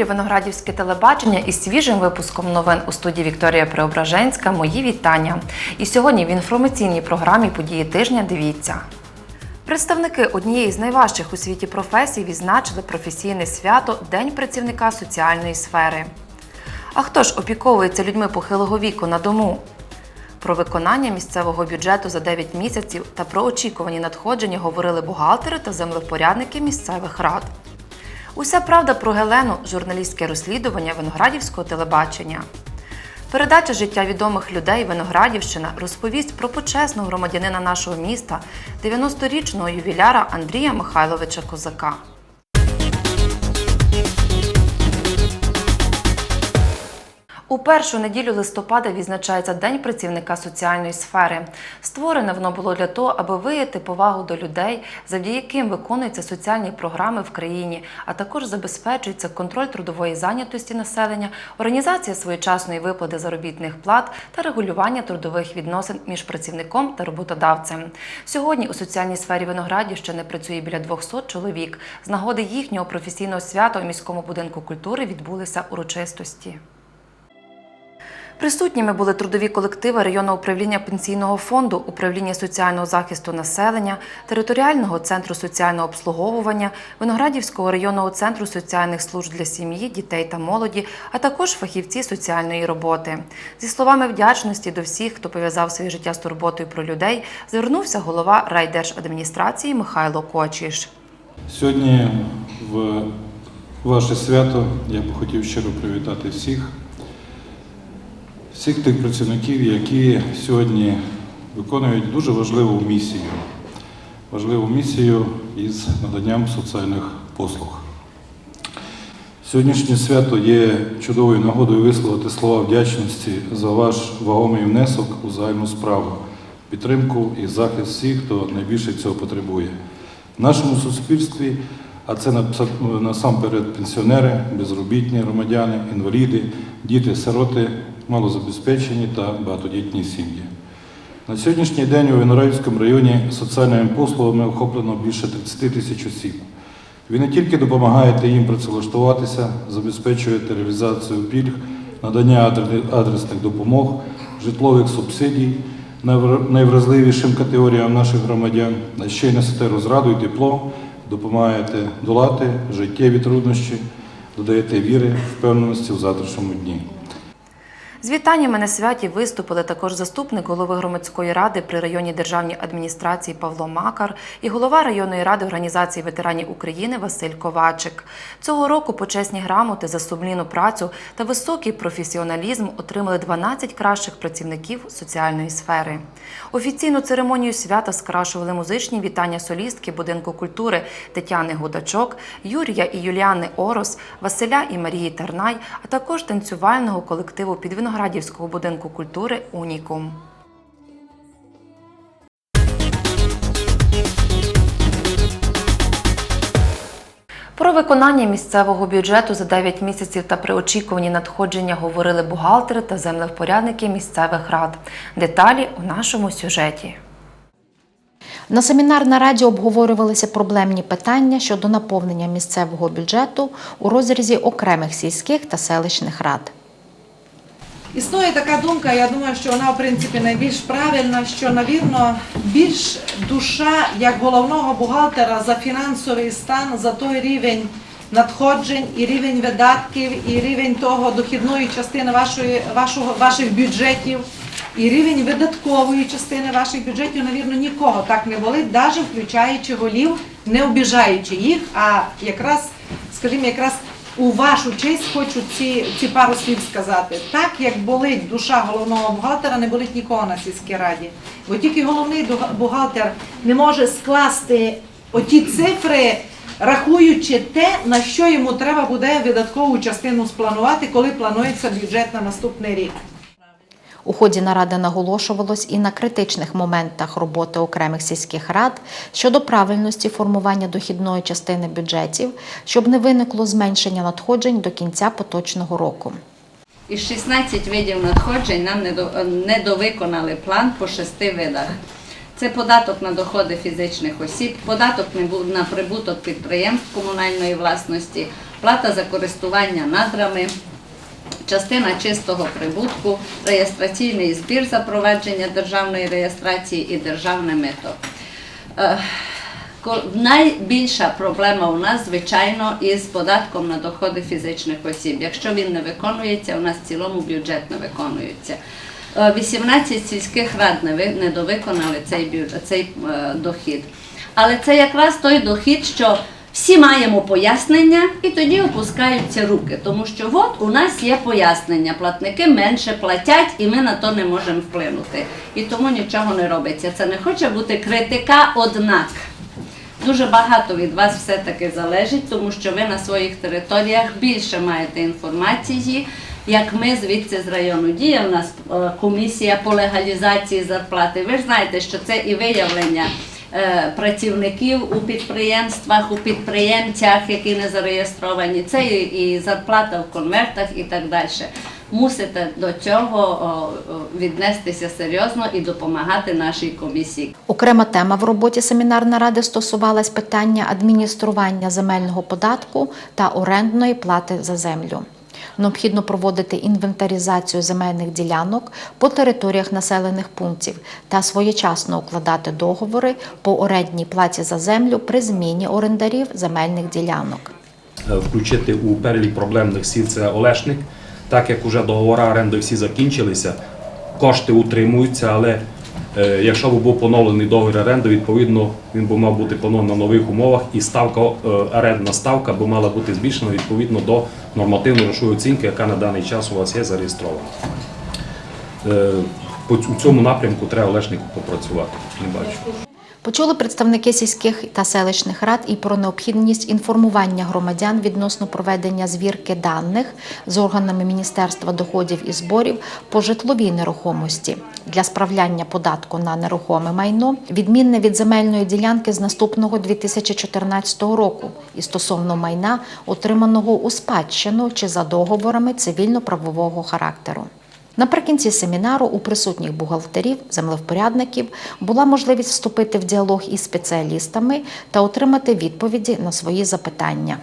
Ефірі Виноградівське телебачення із свіжим випуском новин у студії Вікторія Преображенська. Мої вітання. І сьогодні в інформаційній програмі події тижня. Дивіться. Представники однієї з найважчих у світі професій відзначили професійне свято День працівника соціальної сфери. А хто ж опіковується людьми похилого віку на дому? Про виконання місцевого бюджету за 9 місяців та про очікувані надходження говорили бухгалтери та землевпорядники місцевих рад. Уся правда про Гелену журналістське розслідування виноградівського телебачення. Передача життя відомих людей Виноградівщина розповість про почесного громадянина нашого міста, 90-річного ювіляра Андрія Михайловича Козака. У першу неділю листопада відзначається День працівника соціальної сфери. Створене воно було для того, аби вияти повагу до людей, завдяки яким виконуються соціальні програми в країні, а також забезпечується контроль трудової зайнятості населення, організація своєчасної виплати заробітних плат та регулювання трудових відносин між працівником та роботодавцем. Сьогодні у соціальній сфері Виноградівщини працює біля 200 чоловік. З нагоди їхнього професійного свята у міському будинку культури відбулися урочистості. Присутніми були трудові колективи районного управління пенсійного фонду, управління соціального захисту населення, територіального центру соціального обслуговування, Виноградівського районного центру соціальних служб для сім'ї, дітей та молоді, а також фахівці соціальної роботи. Зі словами вдячності до всіх, хто пов'язав своє життя з турботою про людей, звернувся голова райдержадміністрації Михайло Кочіш. Сьогодні в ваше свято я б хотів щиро привітати всіх, всіх тих працівників, які сьогодні виконують дуже важливу місію, важливу місію із наданням соціальних послуг. Сьогоднішнє свято є чудовою нагодою висловити слова вдячності за ваш вагомий внесок у загальну справу, підтримку і захист всіх, хто найбільше цього потребує. В нашому суспільстві, а це насамперед пенсіонери, безробітні громадяни, інваліди, діти, сироти, малозабезпечені та багатодітні сім'ї. На сьогоднішній день у Виноградівському районі соціальними послугами охоплено більше 30 тисяч осіб. Ви не тільки допомагаєте їм працевлаштуватися, забезпечуєте реалізацію пільг, надання адресних допомог, житлових субсидій найвразливішим категоріям наших громадян, а ще й несете розраду і тепло, допомагаєте долати життєві труднощі, додаєте віри, впевненості в завтрашньому дні. З вітаннями на святі виступили також заступник голови громадської ради при районній державній адміністрації Павло Макар і голова районної ради організації ветеранів України Василь Ковачик. Цього року почесні грамоти за сумлінну працю та високий професіоналізм отримали 12 кращих працівників соціальної сфери. Офіційну церемонію свята скрашували музичні вітання солістки будинку культури Тетяни Гудачок, Юрія і Юліани Орос, Василя і Марії Тарнай, а також танцювального колективу Підвиноградівського будинку культури Унікум. Про виконання місцевого бюджету за 9 місяців та при очікуванні надходження говорили бухгалтери та землевпорядники місцевих рад. Деталі у нашому сюжеті. На семінар нараді обговорювалися проблемні питання щодо наповнення місцевого бюджету у розрізі окремих сільських та селищних рад. Існує така думка, я думаю, що вона в принципі найбільш правильна, що навірно більш душа як головного бухгалтера за фінансовий стан, за той рівень надходжень і рівень видатків, і рівень того дохідної частини вашої, вашого, ваших бюджетів, і рівень видаткової частини ваших бюджетів, навірно, нікого так не болить, навіть включаючи голів, не обіжаючи їх, а якраз, скажімо, якраз у вашу честь хочу ці, ці пару слів сказати. Так як болить душа головного бухгалтера, не болить нікого на сільській раді. Бо тільки головний бухгалтер не може скласти оті цифри, рахуючи те, на що йому треба буде видаткову частину спланувати, коли планується бюджет на наступний рік. У ході наради наголошувалось і на критичних моментах роботи окремих сільських рад щодо правильності формування дохідної частини бюджетів, щоб не виникло зменшення надходжень до кінця поточного року. Із 16 видів надходжень нам не до- не довиконали план по шести видах. Це податок на доходи фізичних осіб, податок на прибуток підприємств комунальної власності, плата за користування надрами, частина чистого прибутку, реєстраційний збір за проведення державної реєстрації і державне мито. Е, Найбільша проблема у нас, звичайно, із податком на доходи фізичних осіб. Якщо він не виконується, у нас в цілому бюджет не виконується. Е, 18 сільських рад не довиконали цей, цей е, дохід. Але це якраз той дохід, що всі маємо пояснення і тоді опускаються руки, тому що от у нас є пояснення, платники менше платять і ми на то не можемо вплинути. І тому нічого не робиться. Це не хоче бути критика, однак. Дуже багато від вас все-таки залежить, тому що ви на своїх територіях більше маєте інформації, як ми звідси з району діє. У нас е, комісія по легалізації зарплати. Ви ж знаєте, що це і виявлення працівників у підприємствах, у підприємцях, які не зареєстровані, це і, зарплата в конвертах і так далі. Мусите до цього віднестися серйозно і допомагати нашій комісії. Окрема тема в роботі семінарної ради стосувалась питання адміністрування земельного податку та орендної плати за землю. Необхідно проводити інвентаризацію земельних ділянок по територіях населених пунктів та своєчасно укладати договори по орендній платі за землю при зміні орендарів земельних ділянок. Е, включити у перелік проблемних сіл це Олешник. Так як вже договори оренди всі закінчилися, кошти утримуються, але е, якщо б був поновлений договір оренди, відповідно він би мав бути поновлений на нових умовах, і ставка е, орендна ставка би мала бути збільшена відповідно до нормативної грошової оцінки, яка на даний час у вас є зареєстрована. Е, у цьому напрямку треба Олешнику попрацювати. Не бачу. Почули представники сільських та селищних рад і про необхідність інформування громадян відносно проведення звірки даних з органами Міністерства доходів і зборів по житловій нерухомості для справляння податку на нерухоме майно, відмінне від земельної ділянки з наступного 2014 року і стосовно майна, отриманого у спадщину чи за договорами цивільно-правового характеру. Наприкінці семінару у присутніх бухгалтерів, землевпорядників була можливість вступити в діалог із спеціалістами та отримати відповіді на свої запитання.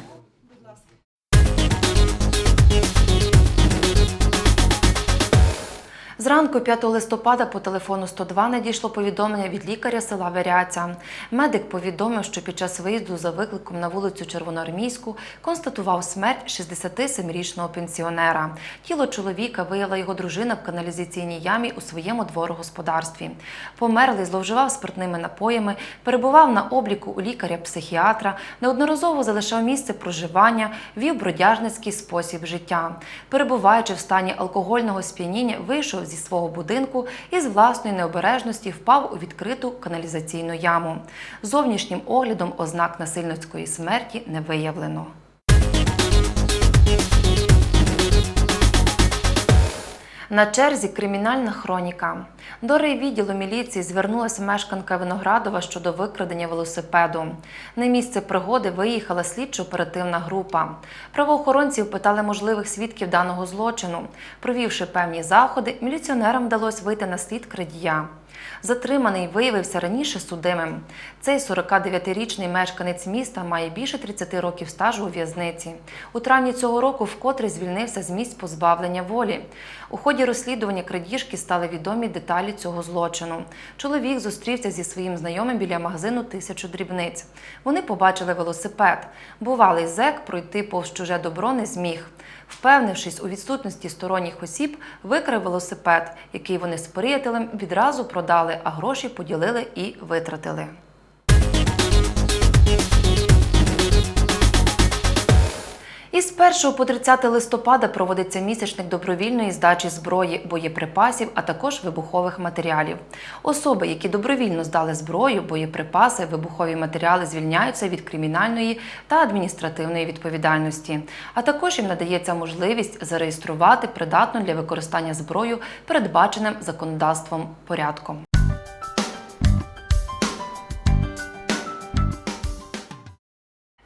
Зранку 5 листопада по телефону 102 надійшло повідомлення від лікаря села Веряця. Медик повідомив, що під час виїзду за викликом на вулицю Червоноармійську констатував смерть 67-річного пенсіонера. Тіло чоловіка виявила його дружина в каналізаційній ямі у своєму дворогосподарстві. Померлий зловживав спиртними напоями, перебував на обліку у лікаря-психіатра, неодноразово залишав місце проживання, вів бродяжницький спосіб життя. Перебуваючи в стані алкогольного сп'яніння, вийшов зі свого будинку і з власної необережності впав у відкриту каналізаційну яму. Зовнішнім оглядом ознак насильницької смерті не виявлено. На черзі кримінальна хроніка. До райвідділу міліції звернулася мешканка Виноградова щодо викрадення велосипеду. На місце пригоди виїхала слідчо-оперативна група. Правоохоронці опитали можливих свідків даного злочину. Провівши певні заходи, міліціонерам вдалося вийти на слід крадія. Затриманий виявився раніше судимим. Цей 49-річний мешканець міста має більше 30 років стажу у в'язниці. У травні цього року вкотре звільнився з місць позбавлення волі. У ході розслідування крадіжки стали відомі деталі цього злочину. Чоловік зустрівся зі своїм знайомим біля магазину тисячу дрібниць. Вони побачили велосипед. Бувалий зек пройти повз чуже добро не зміг. Впевнившись у відсутності сторонніх осіб, викрив велосипед, який вони з приятелем відразу продали, а гроші поділили і витратили. Із 1 по 30 листопада проводиться місячник добровільної здачі зброї, боєприпасів, а також вибухових матеріалів. Особи, які добровільно здали зброю, боєприпаси, вибухові матеріали, звільняються від кримінальної та адміністративної відповідальності. А також їм надається можливість зареєструвати придатну для використання зброю, передбаченим законодавством порядком.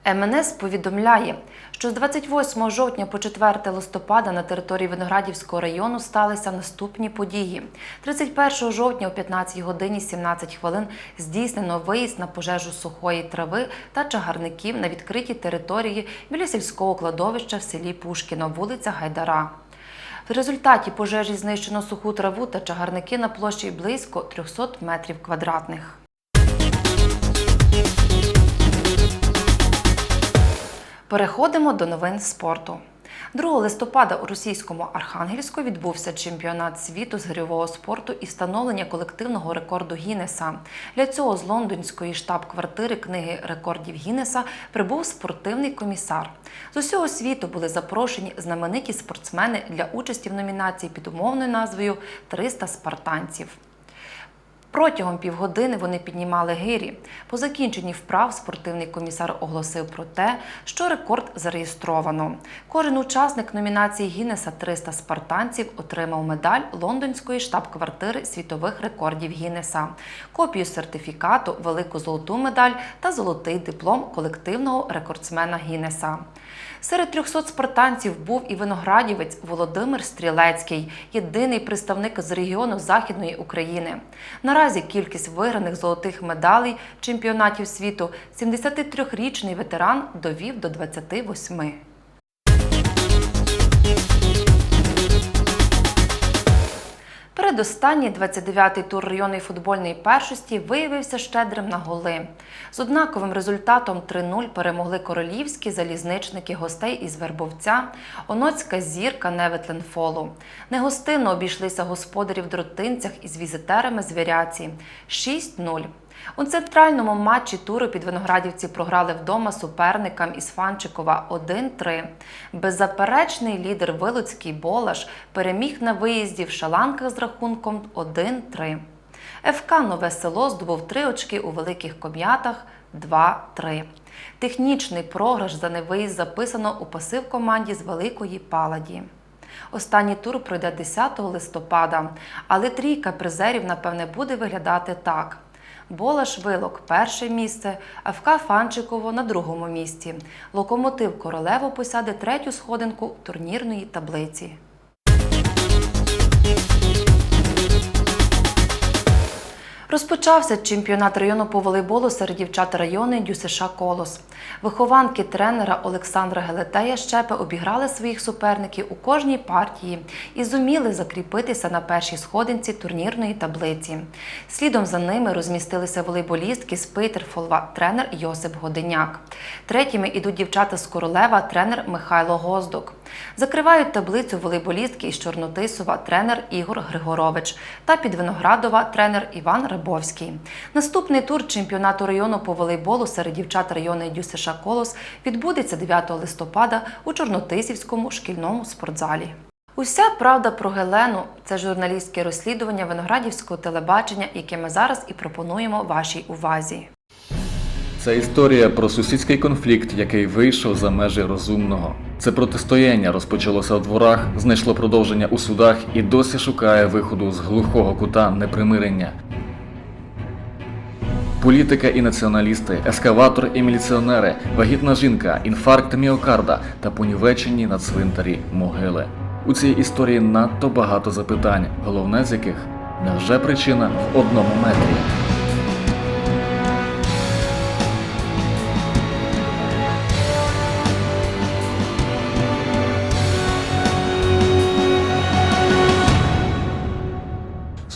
МНС повідомляє, що з 28 жовтня по 4 листопада на території Виноградівського району сталися наступні події. 31 жовтня о 15 годині 17 хвилин здійснено виїзд на пожежу сухої трави та чагарників на відкритій території біля сільського кладовища в селі Пушкіно, вулиця Гайдара. В результаті пожежі знищено суху траву та чагарники на площі близько 300 метрів квадратних. Переходимо до новин спорту. 2 листопада у російському Архангельську відбувся чемпіонат світу з гирьового спорту і встановлення колективного рекорду Гіннеса. Для цього з лондонської штаб-квартири книги рекордів Гіннеса прибув спортивний комісар. З усього світу були запрошені знамениті спортсмени для участі в номінації під умовною назвою «300 спартанців. Протягом півгодини вони піднімали гирі. По закінченні вправ спортивний комісар оголосив про те, що рекорд зареєстровано. Кожен учасник номінації Гіннеса 300 спартанців отримав медаль лондонської штаб-квартири світових рекордів Гіннеса, копію сертифікату, велику золоту медаль та золотий диплом колективного рекордсмена Гіннеса. Серед 300 спартанців був і виноградівець Володимир Стрілецький, єдиний представник з регіону Західної України. Наразі кількість виграних золотих медалей чемпіонатів світу 73-річний ветеран довів до 28. Передостанній 29-й тур районної футбольної першості виявився щедрим на голи. З однаковим результатом 3-0 перемогли королівські залізничники гостей із Вербовця, Оноцька зірка Неветленфолу. Негостинно обійшлися господарів дротинцях із візитерами з Віряці 6-0. У центральному матчі туру під Виноградівці програли вдома суперникам із Фанчикова 1-3. Беззаперечний лідер Вилуцький Болаш переміг на виїзді в Шаланках з рахунком 1-3. ФК Нове село здобув три очки у великих ком'ятах 2-3. Технічний програш за невиїзд записано у пасив команді з Великої Паладі. Останній тур пройде 10 листопада, але трійка призерів, напевне, буде виглядати так. Болаш Вилок перше місце, ФК Фанчиково на другому місці. Локомотив Королево посяде третю сходинку турнірної таблиці. Розпочався чемпіонат району по волейболу серед дівчат району ДЮСШ Колос. Вихованки тренера Олександра Гелетея Щепи обіграли своїх суперників у кожній партії і зуміли закріпитися на першій сходинці турнірної таблиці. Слідом за ними розмістилися волейболістки з Пейтерфолва, тренер Йосип Годеняк. Третіми ідуть дівчата з Королева, тренер Михайло Гоздок. Закривають таблицю волейболістки із Чорнотисова, тренер Ігор Григорович та під Виноградова тренер Іван Рибовський. Наступний тур чемпіонату району по волейболу серед дівчат району ДЮСШ Колос відбудеться 9 листопада у Чорнотисівському шкільному спортзалі. Уся правда про Гелену це журналістське розслідування виноградівського телебачення, яке ми зараз і пропонуємо вашій увазі. Це історія про сусідський конфлікт, який вийшов за межі розумного. Це протистояння розпочалося у дворах, знайшло продовження у судах і досі шукає виходу з глухого кута непримирення. Політика і націоналісти, ескаватор і міліціонери, вагітна жінка, інфаркт міокарда та понівечені на цвинтарі могили. У цій історії надто багато запитань, головне з яких невже причина в одному метрі.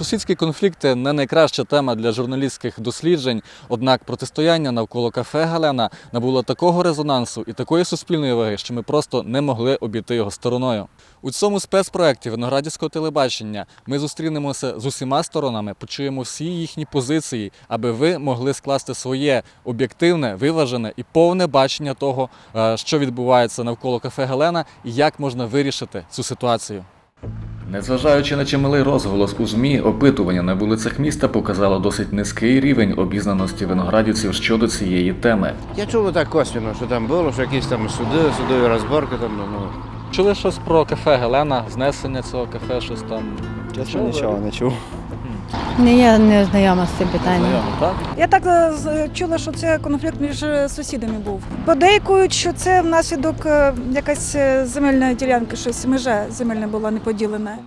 Сусідські конфлікти не найкраща тема для журналістських досліджень, однак протистояння навколо кафе Галена набуло такого резонансу і такої суспільної ваги, що ми просто не могли обійти його стороною. У цьому спецпроекті виноградівського телебачення ми зустрінемося з усіма сторонами, почуємо всі їхні позиції, аби ви могли скласти своє об'єктивне, виважене і повне бачення того, е, що відбувається навколо кафе Галена і як можна вирішити цю ситуацію. Незважаючи на чималий розголос у ЗМІ, опитування на вулицях міста показало досить низький рівень обізнаності виноградівців щодо цієї теми. Я чув так косвіно, що там було, що якісь там суди, судові розборки там, ну. Чули щось про кафе Гелена, знесення цього кафе, щось там. Чесно, нічого не чув. Ні, я не знайома з цим питанням. Так? Я так е, з- чула, що це конфлікт між е, сусідами був. Подейкують, що це внаслідок е, якась е, земельна ділянка, щось межа земельна була не поділена.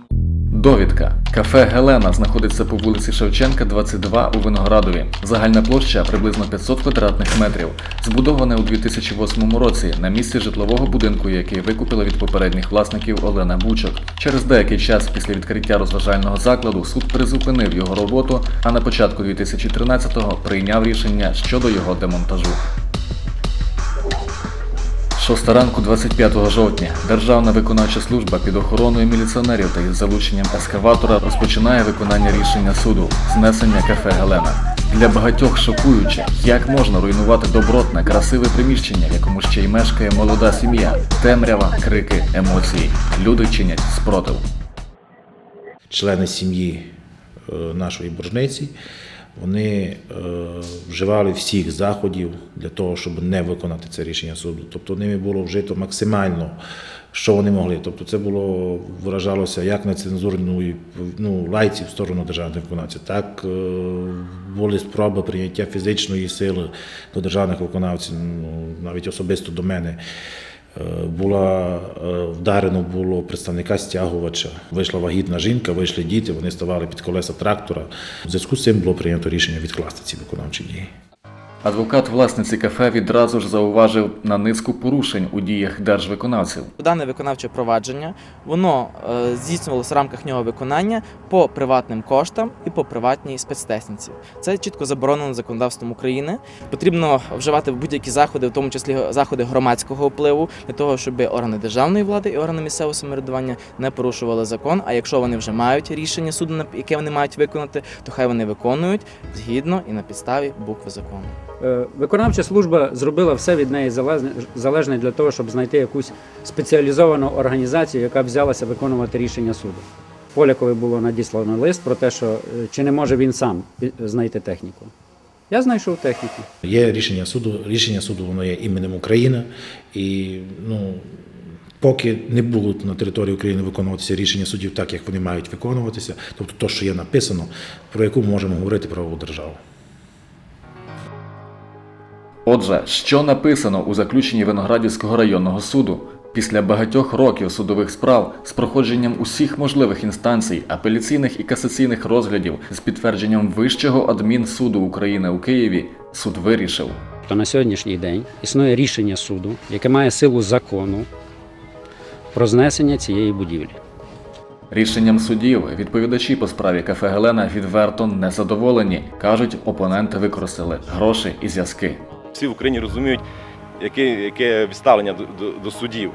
Довідка. Кафе Гелена знаходиться по вулиці Шевченка, 22 у Виноградові. Загальна площа приблизно 500 квадратних метрів. Збудоване у 2008 році на місці житлового будинку, який викупила від попередніх власників Олена Бучок. Через деякий час після відкриття розважального закладу суд призупинив його роботу, а на початку 2013-го прийняв рішення щодо його демонтажу. Шоста ранку 25 жовтня Державна виконавча служба під охороною міліціонерів та із залученням ескаватора розпочинає виконання рішення суду знесення кафе Гелена. Для багатьох шокуюче, як можна руйнувати добротне, красиве приміщення, в якому ще й мешкає молода сім'я, темрява, крики, емоції. Люди чинять спротив. члени сім'ї е, нашої боржниці, вони е, вживали всіх заходів для того, щоб не виконати це рішення суду. Тобто ними було вжито максимально, що вони могли. Тобто це було виражалося як нецензурної ну, лайці в сторону державних виконавців, так е, були спроби прийняття фізичної сили до державних виконавців, ну, навіть особисто до мене. Е, Була е, вдарено було представника стягувача. Вийшла вагітна жінка, вийшли діти, вони ставали під колеса трактора. В зв'язку з цим було прийнято рішення відкласти ці виконавчі дії. Адвокат власниці кафе відразу ж зауважив на низку порушень у діях держвиконавців. Дане виконавче провадження воно е, здійснювалося в рамках нього виконання по приватним коштам і по приватній спецтехніці. Це чітко заборонено законодавством України. Потрібно вживати будь-які заходи, в тому числі заходи громадського впливу, для того, щоб органи державної влади і органи місцевого самоврядування не порушували закон. А якщо вони вже мають рішення суду, яке вони мають виконати, то хай вони виконують згідно і на підставі букви закону. Е, Виконавча служба зробила все від неї залежне, для того, щоб знайти якусь спеціалізовану організацію, яка взялася виконувати рішення суду. Полякові було надіслано лист про те, що е, чи не може він сам знайти техніку. Я знайшов техніку. Є рішення суду, рішення суду воно є іменем України, і ну, поки не будуть на території України виконуватися рішення суддів так, як вони мають виконуватися, тобто то, що є написано, про яку ми можемо говорити правову державу. Отже, що написано у заключенні Виноградівського районного суду? Після багатьох років судових справ з проходженням усіх можливих інстанцій, апеляційних і касаційних розглядів з підтвердженням Вищого адмінсуду України у Києві, суд вирішив. То на сьогоднішній день існує рішення суду, яке має силу закону про знесення цієї будівлі. Рішенням судів відповідачі по справі кафе Гелена відверто незадоволені. кажуть, опоненти використали гроші і зв'язки. Всі в Україні розуміють, яке, яке відставлення до, до, до судів.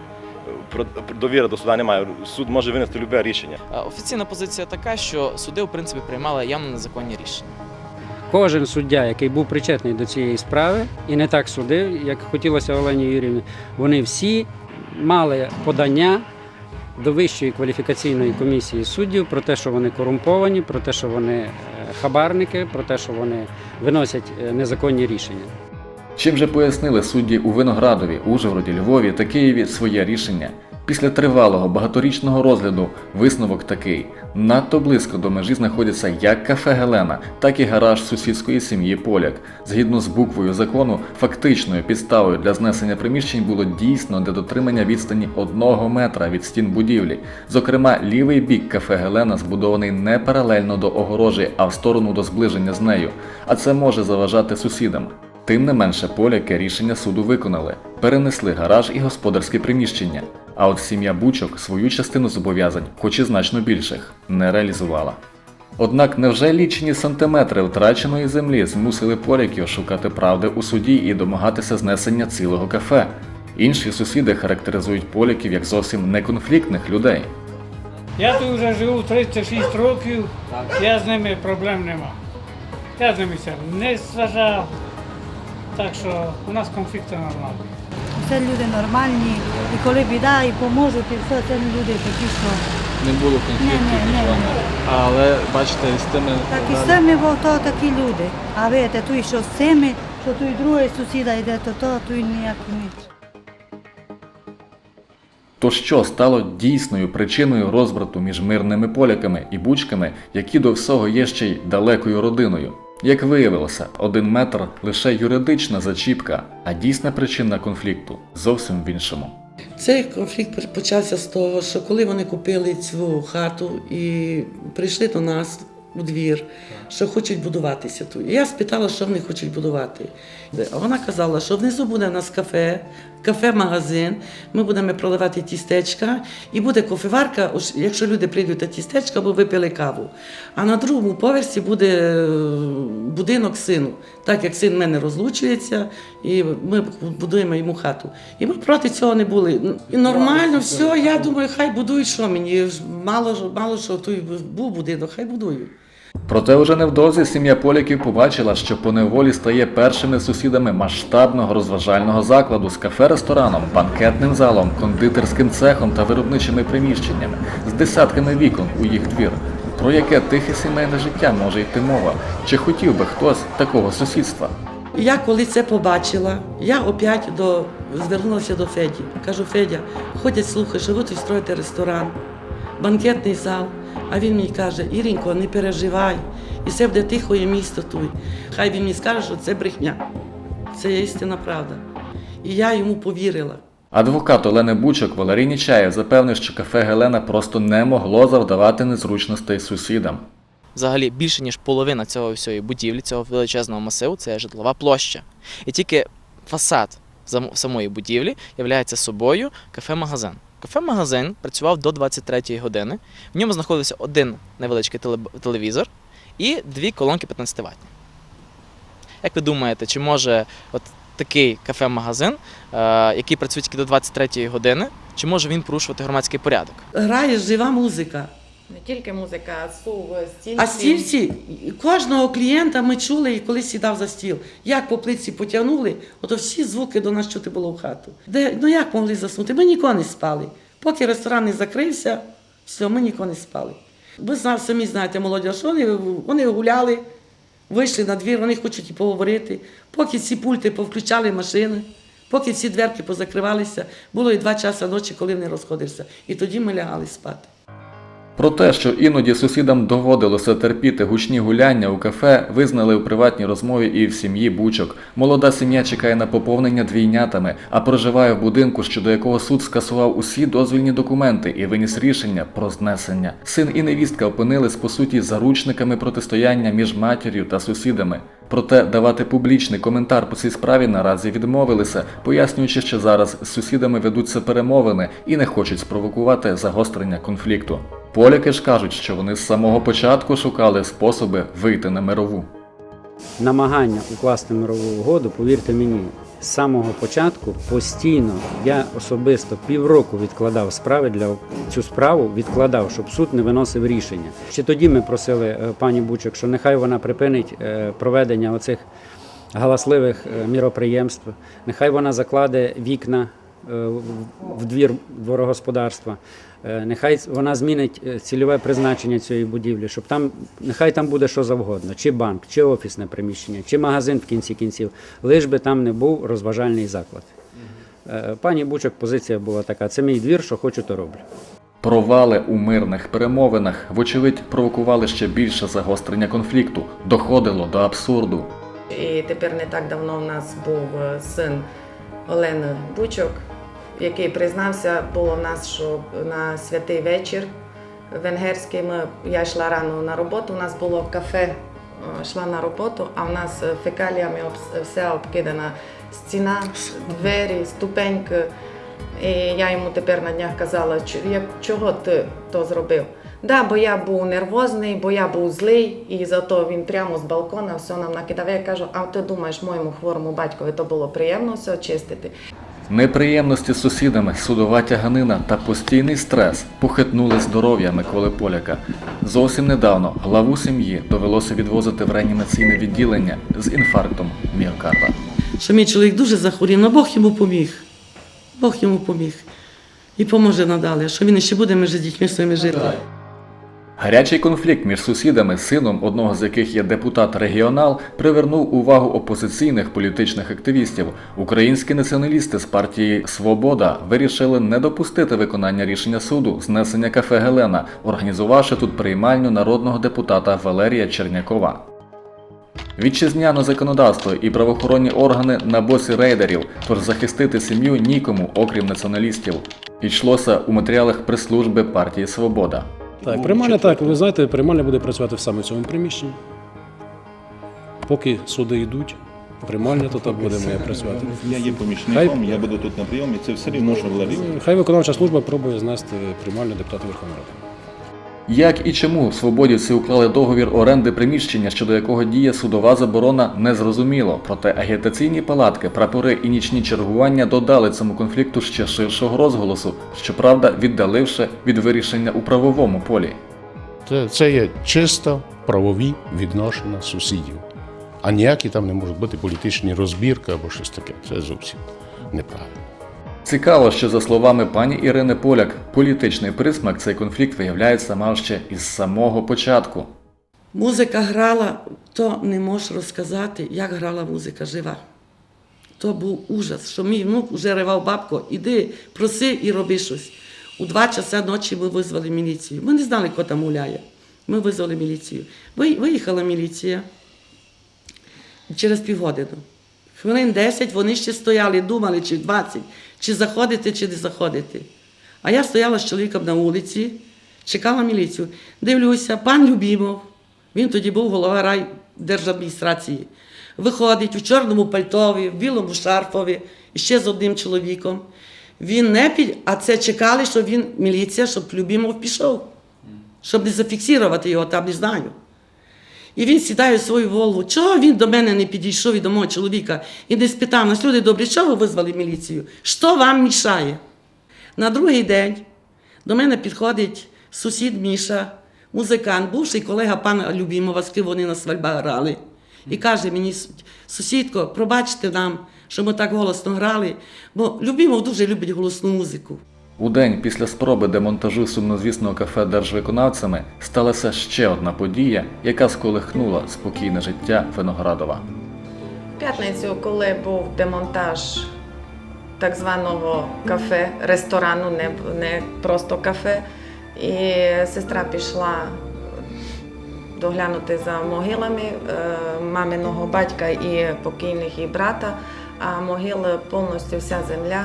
Про, довіри до суда немає. Суд може винести любе рішення. Офіційна позиція така, що суди в принципі приймали явно незаконні рішення. Кожен суддя, який був причетний до цієї справи і не так судив, як хотілося Олені Юрівні, вони всі мали подання до Вищої кваліфікаційної комісії суддів про те, що вони корумповані, про те, що вони е, хабарники, про те, що вони виносять е, незаконні рішення. Чим же пояснили судді у Виноградові, Ужгороді, Львові та Києві своє рішення? Після тривалого багаторічного розгляду висновок такий: надто близько до межі знаходяться як кафе Гелена, так і гараж сусідської сім'ї Поляк. Згідно з буквою закону, фактичною підставою для знесення приміщень було дійсно недотримання відстані одного метра від стін будівлі. Зокрема, лівий бік кафе Гелена збудований не паралельно до огорожі, а в сторону до зближення з нею. А це може заважати сусідам. Тим не менше, поляки рішення суду виконали, перенесли гараж і господарське приміщення. А от сім'я Бучок свою частину зобов'язань, хоч і значно більших, не реалізувала. Однак невже лічені сантиметри втраченої землі змусили поляків шукати правди у суді і домагатися знесення цілого кафе? Інші сусіди характеризують поляків як зовсім неконфліктних людей. Я тут вже живу 36 років, я з ними проблем нема. Я з ними не зважав, так що у нас конфлікти нормальні. Це люди нормальні, і коли біда, і поможуть, і все, це люди такі, що Не було Ні, конфлікту ні, між ні. вами. Але бачите, з тими так і з тими, бо то такі люди. А видите, тут що з цими, що тут другий сусіда йде, то то, тут ніяк ніч. То що стало дійсною причиною розбрату між мирними поляками і бучками, які до всього є ще й далекою родиною? Як виявилося, один метр лише юридична зачіпка, а дійсна причина конфлікту зовсім в іншому. Цей конфлікт почався з того, що коли вони купили цю хату і прийшли до нас у двір, що хочуть будуватися тут. Я спитала, що вони хочуть будувати. Вона казала, що внизу буде у нас кафе, кафе-магазин, ми будемо продавати тістечка, і буде кофеварка, якщо люди прийдуть на тістечка, або випили каву. А на другому поверсі буде е, будинок сину, так як син в мене розлучується, і ми будуємо йому хату. І ми проти цього не були. Ну, І нормально, все, я думаю, хай будують, що мені. Мало, мало що той був будинок, хай будують. Проте вже невдовзі сім'я поляків побачила, що по неволі стає першими сусідами масштабного розважального закладу з кафе-рестораном, банкетним залом, кондитерським цехом та виробничими приміщеннями з десятками вікон у їх двір. Про яке тихе сімейне життя може йти мова? Чи хотів би хтось такого сусідства? Я коли це побачила, я опять до, звернулася до Феді. Кажу, Федя, ходять слухи, що ви тут строїте ресторан, банкетний зал. А він мені каже, Ірінко, не переживай, і все буде тихоє місто тут. Хай він мені скаже, що це брехня. Це є істинна правда. І я йому повірила. Адвокат Олени Бучок Валерій Нічаєв запевнив, що кафе Гелена просто не могло завдавати незручностей сусідам. Взагалі більше ніж половина цього всієї будівлі, цього величезного масиву, це житлова площа. І тільки фасад самої будівлі є собою кафе-магазин. Кафе-магазин працював до 23-ї години. В ньому знаходився один невеличкий телевізор і дві колонки 15 ватні. Як ви думаєте, чи може от такий кафе-магазин, е, який працює тільки до 23-ї години, чи може він порушувати громадський порядок? Грає жива музика. Не тільки музика, а стул, стільці. А стільці кожного клієнта ми чули, і коли сідав за стіл. Як по плитці потягнули, ото всі звуки до нас чути було в хату. Де, ну як могли заснути? Ми ніколи не спали. Поки ресторан не закрився, все, ми ніколи не спали. Ви самі знаєте, молодь, що вони, вони гуляли, вийшли на двір, вони хочуть і поговорити. Поки ці пульти повключали машини, поки ці дверки позакривалися, було і два часи ночі, коли вони розходилися. І тоді ми лягали спати. Про те, що іноді сусідам доводилося терпіти гучні гуляння у кафе, визнали у приватній розмові і в сім'ї Бучок. Молода сім'я чекає на поповнення двійнятами, а проживає в будинку, щодо якого суд скасував усі дозвільні документи і виніс рішення про знесення. Син і невістка опинились по суті заручниками протистояння між матір'ю та сусідами. Проте давати публічний коментар по цій справі наразі відмовилися, пояснюючи, що зараз з сусідами ведуться перемовини і не хочуть спровокувати загострення конфлікту. Поляки ж кажуть, що вони з самого початку шукали способи вийти на мирову. намагання укласти мирову угоду, повірте мені, з самого початку постійно я особисто півроку відкладав справи для цю справу, відкладав, щоб суд не виносив рішення. Ще тоді ми просили е, пані Бучок, що нехай вона припинить е, проведення оцих галасливих е, міроприємств, нехай вона закладе вікна в двір дворогосподарства. Е, Нехай вона змінить е, цільове призначення цієї будівлі, щоб там нехай там буде що завгодно, чи банк, чи офісне приміщення, чи магазин в кінці кінців, лиш би там не був розважальний заклад. Е, Пані Бучок позиція була така: це мій двір, що хочу, то роблю. Провали у мирних перемовинах, вочевидь, провокували ще більше загострення конфлікту, доходило до абсурду. І тепер не так давно в нас був син Олени Бучок, який признався, було в нас, що на святий вечір венгерський ми, я йшла рано на роботу, у нас було кафе, е, йшла на роботу, а в нас е, фекаліями вся обкидана стіна, двері, ступеньки. І я йому тепер на днях казала, чого ти то зробив? Да, бо я був нервозний, бо я був злий, і зато він прямо з балкона все нам накидав. Я кажу, а ти думаєш, моєму хворому батькові то було приємно все чистити? Неприємності з сусідами, судова тяганина та постійний стрес похитнули здоров'я Миколи Поляка. Зовсім недавно главу сім'ї довелося відвозити в реанімаційне відділення з інфарктом міокарда. що мій чоловік дуже захворів, але Бог йому поміг. Бог йому поміг. І поможе надалі, що він ще буде між дітьми своїми жити. Гарячий конфлікт між сусідами, сином одного з яких є депутат-регіонал, привернув увагу опозиційних політичних активістів. Українські націоналісти з партії Свобода вирішили не допустити виконання рішення суду знесення кафе Гелена, організувавши тут приймальню народного депутата Валерія Чернякова. Вітчизняне законодавство і правоохоронні органи на боці рейдерів, тож захистити сім'ю нікому, окрім націоналістів. Йшлося у матеріалах прес-служби партії Свобода. Так, приймальня так, ви знаєте, приймальня буде працювати саме в цьому приміщенні. Поки суди йдуть, приймальня, то так буде моя працювати. Я є помічником, я буду тут на прийомі, це все рівно, що в Лаві. Хай виконавча служба пробує знести приймальню депутата Верховної Ради. Як і чому свободівці уклали договір оренди приміщення, щодо якого діє судова заборона, не зрозуміло. Проте агітаційні палатки, прапори і нічні чергування додали цьому конфлікту ще ширшого розголосу, щоправда, віддаливши від вирішення у правовому полі. Це, це є чисто правові відношення сусідів. А ніякі там не можуть бути політичні розбірки або щось таке. Це зовсім неправильно. Цікаво, що за словами пані Ірини Поляк, політичний присмак цей конфлікт виявляється мав ще із самого початку. Музика грала, то не можеш розказати, як грала музика жива. То був ужас, що мій внук вже ривав бабко, іди, проси і роби щось. У два часа ночі ми визвали міліцію. Ми не знали, хто там гуляє. Ми визвали міліцію. Виїхала міліція через півгодини. Хвилин 10 вони ще стояли, думали, чи 20, чи заходити, чи не заходити. А я стояла з чоловіком на вулиці, чекала міліцію. Дивлюся, пан Любімов, він тоді був голова райдержадміністрації. Виходить у чорному пальтові, в білому шарфові, ще з одним чоловіком. Він не під... А це чекали, що він міліція, щоб Любімов пішов, щоб не зафіксувати його, там не знаю. І він сідає в свою голову. Чого він до мене не підійшов і до мого чоловіка і не спитав нас, люди добрі, чого ви визвали міліцію? Що вам мішає? На другий день до мене підходить сусід Міша, музикант, бувший колега пана Любімова, з ким вони на свальбах грали. І каже мені, сусідко, пробачте нам, що ми так голосно грали, бо Любімов дуже любить голосну музику. У день після спроби демонтажу сумнозвісного кафе держвиконавцями сталася ще одна подія, яка сколихнула спокійне життя Виноградова. П'ятницю, коли був демонтаж так званого кафе, ресторану, не, не просто кафе, і сестра пішла доглянути за могилами е, маминого батька і покійних і брата, а могили повністю вся земля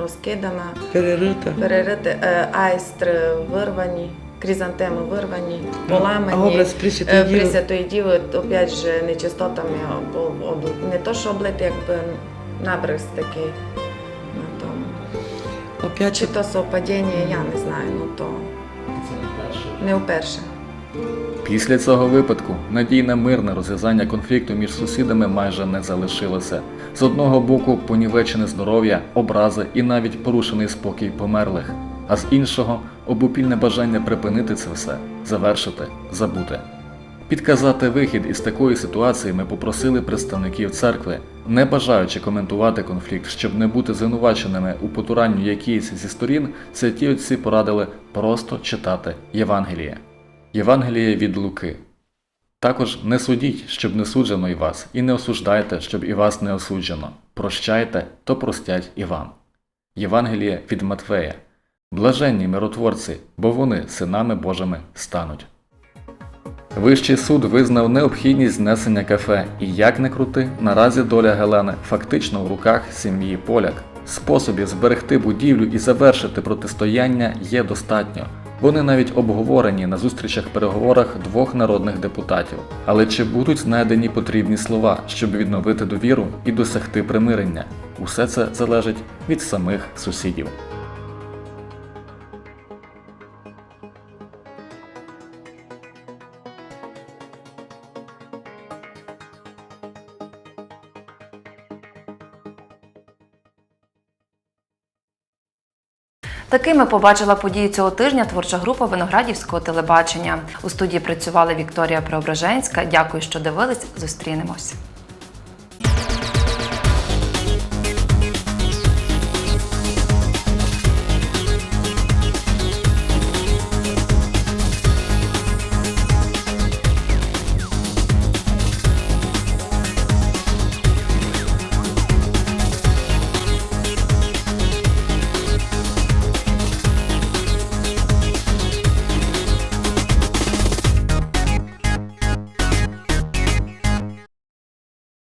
розкидана, Перерита. перерита, е, айстри вирвані. Кризантеми вирвані, поламані. А образ Пресвятої Е, Діви? Опять же, нечистотами був не то, що облитий, якби набрис такий на тому. Опять Чи то совпадіння, я не знаю, ну то не вперше. Після цього випадку надій на мирне розв'язання конфлікту між сусідами майже не залишилося. З одного боку понівечене здоров'я, образи і навіть порушений спокій померлих, а з іншого обопільне бажання припинити це все, завершити, забути. Підказати вихід із такої ситуації ми попросили представників церкви, не бажаючи коментувати конфлікт, щоб не бути звинуваченими у потуранню якійсь зі сторін, це ті отці порадили просто читати Євангеліє. Євангеліє від Луки. Також не судіть, щоб не суджено і вас, і не осуждайте, щоб і вас не осуджено. Прощайте, то простять і вам. Євангеліє від Матфея. Блаженні миротворці, бо вони синами Божими стануть. Вищий суд визнав необхідність знесення кафе, і як не крути, наразі доля Гелени фактично в руках сім'ї поляк. Способів зберегти будівлю і завершити протистояння є достатньо. Вони навіть обговорені на зустрічах-переговорах двох народних депутатів. Але чи будуть знайдені потрібні слова, щоб відновити довіру і досягти примирення? Усе це залежить від самих сусідів. Такими побачила події цього тижня творча група Виноградівського телебачення. У студії працювала Вікторія Преображенська. Дякую, що дивились. Зустрінемось.